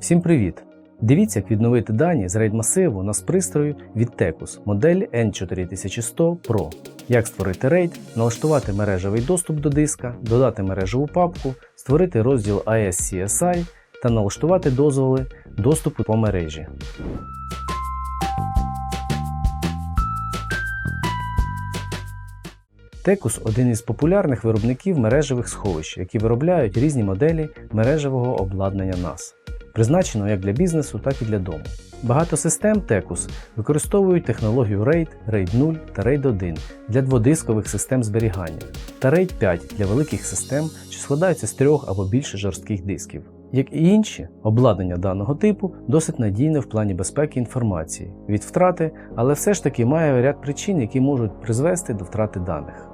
Всім привіт! Дивіться, як відновити дані з RAID масиву на пристрою від Tecus модель N4100 Pro. Як створити RAID, налаштувати мережевий доступ до диска, додати мережеву папку, створити розділ ASCSI та налаштувати дозволи доступу по мережі. Tecus – один із популярних виробників мережевих сховищ, які виробляють різні моделі мережевого обладнання NAS, призначено як для бізнесу, так і для дому. Багато систем Tecus використовують технологію RAID, RAID 0 та RAID 1 для дводискових систем зберігання та RAID 5 для великих систем, що складаються з трьох або більше жорстких дисків. Як і інші, обладнання даного типу досить надійне в плані безпеки інформації від втрати, але все ж таки має ряд причин, які можуть призвести до втрати даних.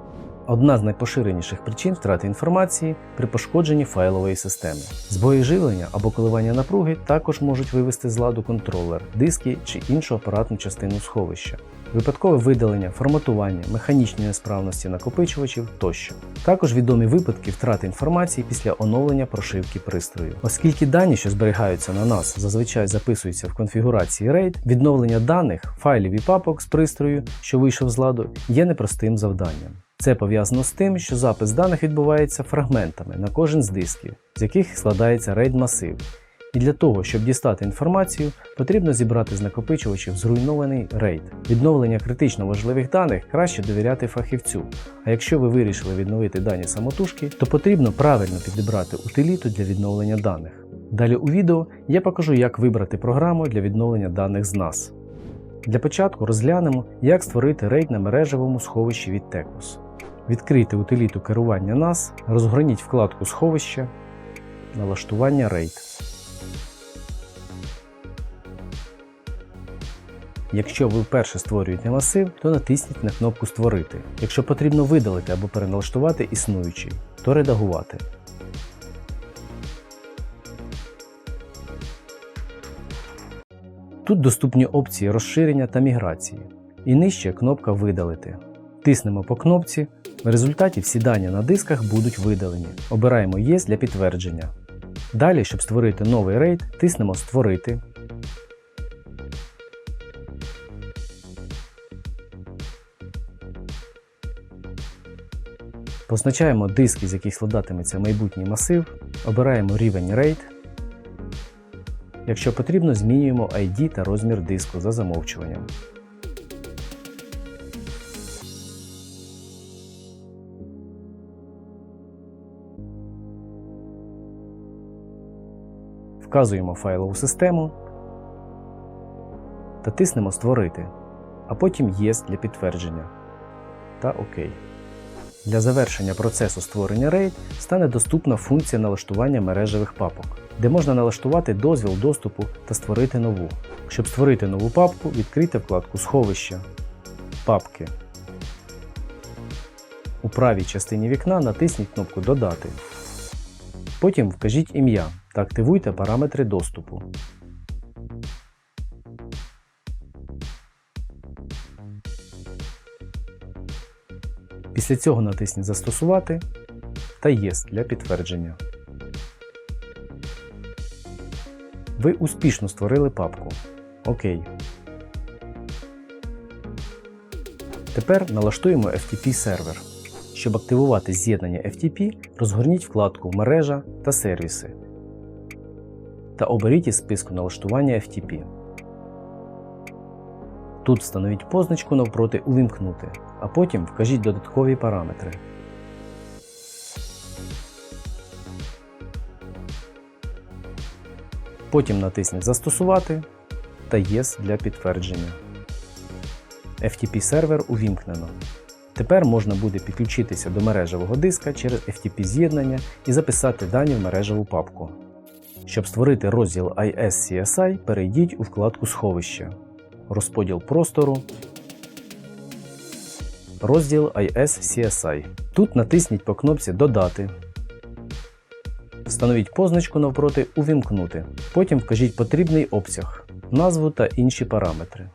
Одна з найпоширеніших причин втрати інформації при пошкодженні файлової системи. Збої живлення або коливання напруги також можуть вивести з ладу контролер, диски чи іншу апаратну частину сховища. Випадкове видалення, форматування, механічні несправності накопичувачів тощо. Також відомі випадки втрати інформації після оновлення прошивки пристрою. Оскільки дані, що зберігаються на нас, зазвичай записуються в конфігурації RAID, відновлення даних, файлів і папок з пристрою, що вийшов з ладу, є непростим завданням. Це пов'язано з тим, що запис даних відбувається фрагментами на кожен з дисків, з яких складається RAID масив. І для того, щоб дістати інформацію, потрібно зібрати з накопичувачів зруйнований RAID. Відновлення критично важливих даних краще довіряти фахівцю. А якщо ви вирішили відновити дані самотужки, то потрібно правильно підібрати утиліту для відновлення даних. Далі у відео я покажу, як вибрати програму для відновлення даних з NAS. Для початку розглянемо, як створити RAID на мережевому сховищі від Tecus. Відкрийте утиліту керування NAS, розгорніть вкладку сховища, налаштування RAID. Якщо ви вперше створюєте масив, то натисніть на кнопку Створити. Якщо потрібно видалити або переналаштувати існуючий, то редагувати. Тут доступні опції розширення та міграції. І нижче кнопка Видалити. Тиснемо по кнопці. В результаті всі дані на дисках будуть видалені. Обираємо ЄС для підтвердження. Далі, щоб створити новий рейд, тиснемо Створити. Позначаємо диски, з яких складатиметься майбутній масив, обираємо рівень RAID. Якщо потрібно, змінюємо ID та розмір диску за замовчуванням. Вказуємо файлову систему та тиснемо Створити, а потім ЄС для підтвердження та ОК. Для завершення процесу створення RAID стане доступна функція налаштування мережевих папок, де можна налаштувати дозвіл доступу та створити нову. Щоб створити нову папку, відкрийте вкладку Сховища, Папки. У правій частині вікна натисніть кнопку Додати. Потім вкажіть ім'я та активуйте параметри доступу. Після цього натисніть Застосувати та ЄС для підтвердження. Ви успішно створили папку. ОК. Тепер налаштуємо FTP сервер. Щоб активувати з'єднання FTP, розгорніть вкладку Мережа та сервіси та оберіть із списку налаштування FTP. Тут встановіть позначку навпроти Увімкнути, а потім вкажіть додаткові параметри. Потім натисніть Застосувати та ЄС для підтвердження. FTP сервер увімкнено. Тепер можна буде підключитися до мережевого диска через FTP з'єднання і записати дані в мережеву папку. Щоб створити розділ ISCSI, перейдіть у вкладку Сховища, розподіл простору, розділ ISCSI. Тут натисніть по кнопці Додати. Встановіть позначку навпроти Увімкнути. Потім вкажіть потрібний обсяг, назву та інші параметри.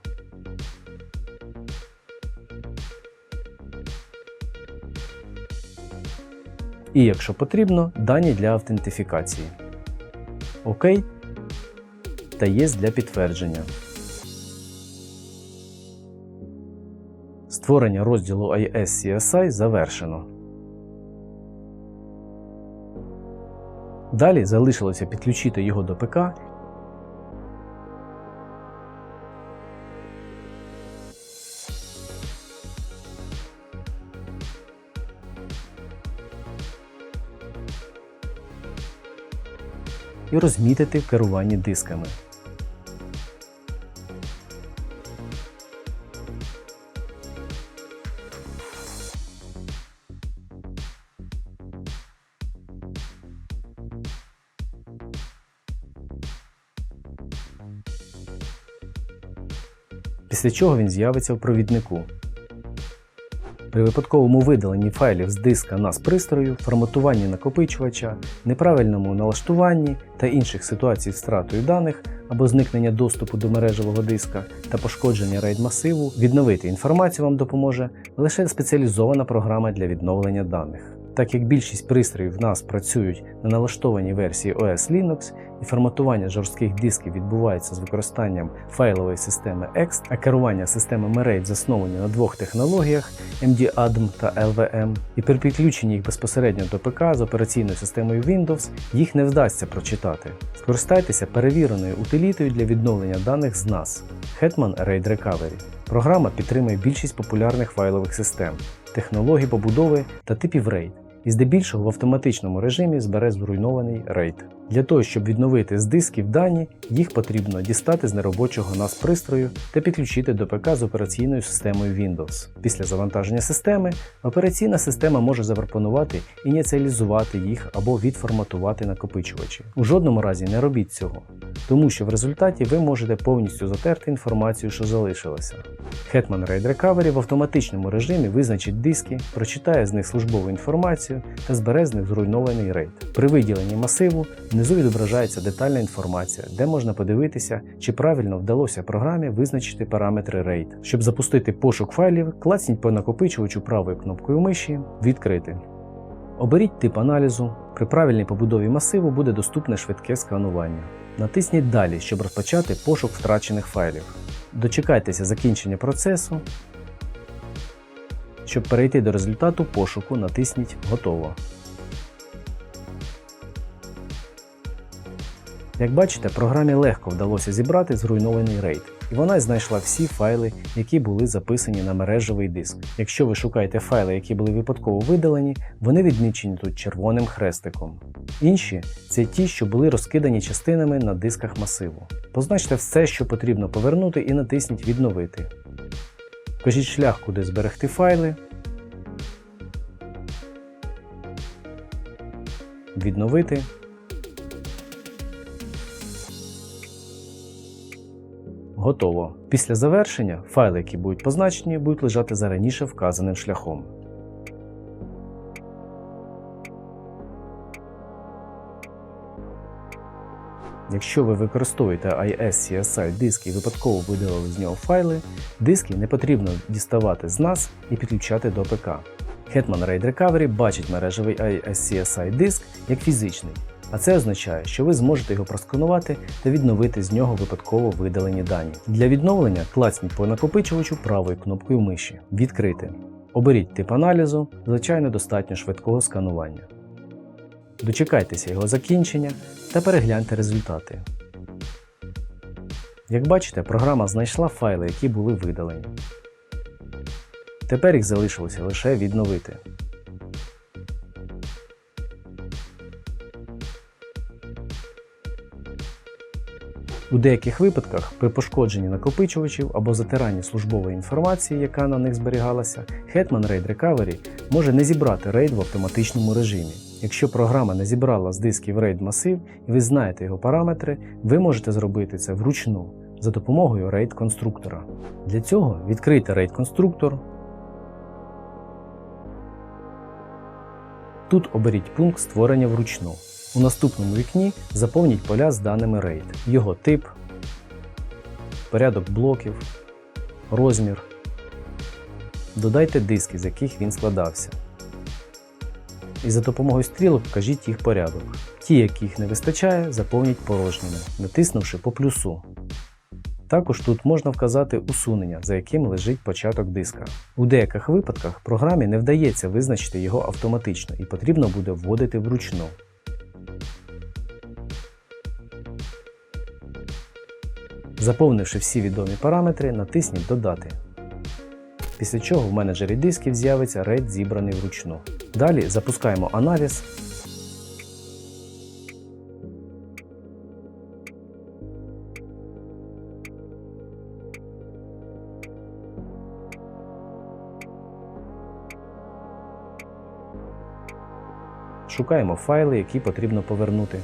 І, якщо потрібно, дані для автентифікації. ОК. та ЄС для підтвердження. Створення розділу IS-CSI завершено. Далі залишилося підключити його до ПК і розмітити в керуванні дисками. Після чого він з'явиться в провіднику. При випадковому видаленні файлів з диска нас пристрою, форматуванні накопичувача, неправильному налаштуванні та інших ситуацій з втратою даних або зникнення доступу до мережевого диска та пошкодження RAID масиву, відновити інформацію вам допоможе лише спеціалізована програма для відновлення даних. Так як більшість пристроїв в нас працюють на налаштованій версії OS Linux і форматування жорстких дисків відбувається з використанням файлової системи EXT, а керування системами RAID засновані на двох технологіях MD-ADM та LVM, і при підключенні їх безпосередньо до ПК з операційною системою Windows їх не вдасться прочитати. Скористайтеся перевіреною утилітою для відновлення даних з NAS Hetman RAID Recovery. Програма підтримує більшість популярних файлових систем, технологій побудови та типів RAID і здебільшого в автоматичному режимі збере зруйнований RAID. Для того, щоб відновити з дисків дані, їх потрібно дістати з неробочого NAS пристрою та підключити до ПК з операційною системою Windows. Після завантаження системи операційна система може запропонувати ініціалізувати їх або відформатувати накопичувачі. У жодному разі не робіть цього, тому що в результаті ви можете повністю затерти інформацію, що залишилася. Hetman RAID Recovery в автоматичному режимі визначить диски, прочитає з них службову інформацію та збере з них зруйнований RAID. При виділенні масиву внизу відображається детальна інформація, де можна подивитися, чи правильно вдалося програмі визначити параметри RAID. Щоб запустити пошук файлів, клацніть по накопичувачу правою кнопкою миші Відкрити. Оберіть тип аналізу. При правильній побудові масиву буде доступне швидке сканування. Натисніть Далі, щоб розпочати пошук втрачених файлів. Дочекайтеся закінчення процесу. Щоб перейти до результату пошуку, натисніть Готово. Як бачите, програмі легко вдалося зібрати зруйнований RAID, і вона знайшла всі файли, які були записані на мережевий диск. Якщо ви шукаєте файли, які були випадково видалені, вони відмічені тут червоним хрестиком. Інші це ті, що були розкидані частинами на дисках масиву. Позначте все, що потрібно повернути, і натисніть Відновити. Вкажіть шлях, куди зберегти файли. Відновити. Готово. Після завершення файли, які будуть позначені, будуть лежати за раніше вказаним шляхом. Якщо ви використовуєте IS-CSI диск і випадково видалили з нього файли, диски не потрібно діставати з NAS і підключати до ПК. Hetman RAID Recovery бачить мережевий IS-CSI диск як фізичний, а це означає, що ви зможете його просканувати та відновити з нього випадково видалені дані. Для відновлення клацніть по накопичувачу правою кнопкою миші Відкрити. Оберіть тип аналізу, звичайно, достатньо швидкого сканування. Дочекайтеся його закінчення та перегляньте результати. Як бачите, програма знайшла файли, які були видалені. Тепер їх залишилося лише відновити. У деяких випадках при пошкодженні накопичувачів або затиранні службової інформації, яка на них зберігалася, Hetman RAID Recovery може не зібрати RAID в автоматичному режимі. Якщо програма не зібрала з дисків RAID масив і ви знаєте його параметри, ви можете зробити це вручну за допомогою RAID конструктора. Для цього відкрийте RAID конструктор. Тут оберіть пункт створення вручну. У наступному вікні заповніть поля з даними RAID, його тип, порядок блоків, розмір. Додайте диски, з яких він складався. І за допомогою стрілок вкажіть їх порядок. Ті, яких не вистачає, заповніть порожніми, натиснувши по плюсу. Також тут можна вказати усунення, за яким лежить початок диска. У деяких випадках програмі не вдається визначити його автоматично і потрібно буде вводити вручну. Заповнивши всі відомі параметри, натисніть Додати. Після чого в менеджері дисків з'явиться RAID зібраний вручну. Далі запускаємо аналіз. Шукаємо файли, які потрібно повернути.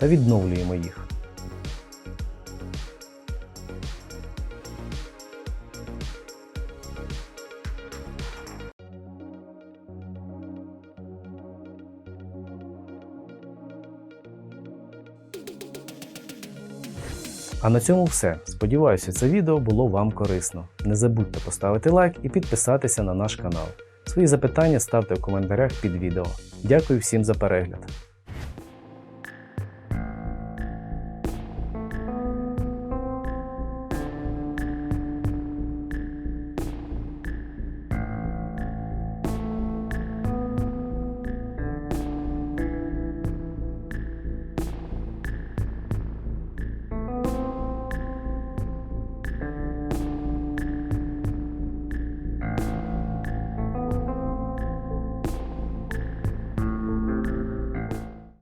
Та відновлюємо їх. А на цьому все. Сподіваюся, це відео було вам корисно. Не забудьте поставити лайк і підписатися на наш канал. Свої запитання ставте в коментарях під відео. Дякую всім за перегляд.